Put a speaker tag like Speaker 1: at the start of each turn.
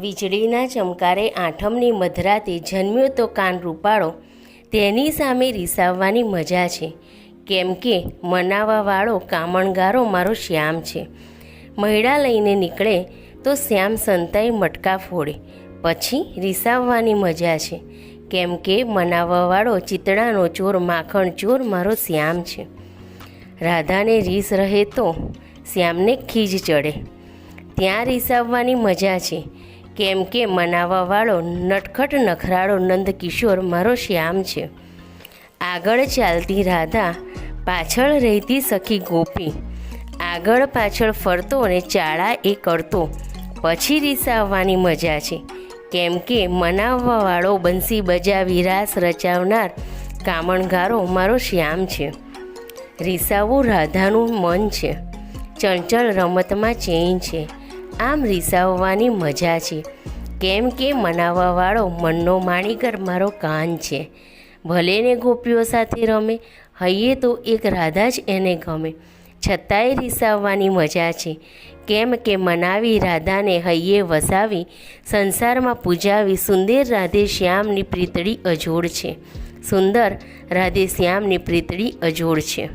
Speaker 1: વીજળીના ચમકારે આઠમની મધરાતે જન્મ્યો તો કાન રૂપાળો. તેની સામે રીસાવવાની મજા છે. કેમ કે મનાવાવાળો કામણગારો મારો શ્યામ છે. મહિડા લઈને નીકળે તો શ્યામ સંતાઈ મટકા ફોડે. પછી રીસાવવાની મજા છે. કેમ કે મનાવવાવાળો ચિતડાનો ચોર, માખણ ચોર મારો શ્યામ છે. રાધાને રીસ રહે તો શ્યામને ખીજ ચડે. ત્યાં રીસાવવાની મજા છે. કેમ કે મનાવવાવાળો, નટખટ નખરાળો નંદકિશોર મારો શ્યામ છે. આગળ ચાલતી રાધા પાછળ રહેતી સખી ગોપી. આગળ પાછળ ફરતો અને ચાળા એ કરતો. પછી રીસાવવાની મજા છે. કેમ કે મનાવવાવાળો બંસી બજાવી રાસ રચાવનાર કામણગારો મારો શ્યામ છે. રીસાવું રાધાનું મન છે. ચંચળ રમતમાં ચેન છે. આમ રીસાવવાની મજા છે. કેમ કે મનાવવાવાળો મનનો માણીકર મારો કાન છે. ભલે ને ગોપીઓ સાથે રમે હૈયે તો એક રાધા જ એને ગમે. છતાંય રિસાવવાની મજા છે. કેમ કે મનાવી રાધાને હૈયે વસાવી, સંસારમાં પૂજાવી સુંદર રાધે શ્યામની પ્રીતળી અજોડ છે. સુંદર રાધે શ્યામની પ્રીતળી અજોડ છે.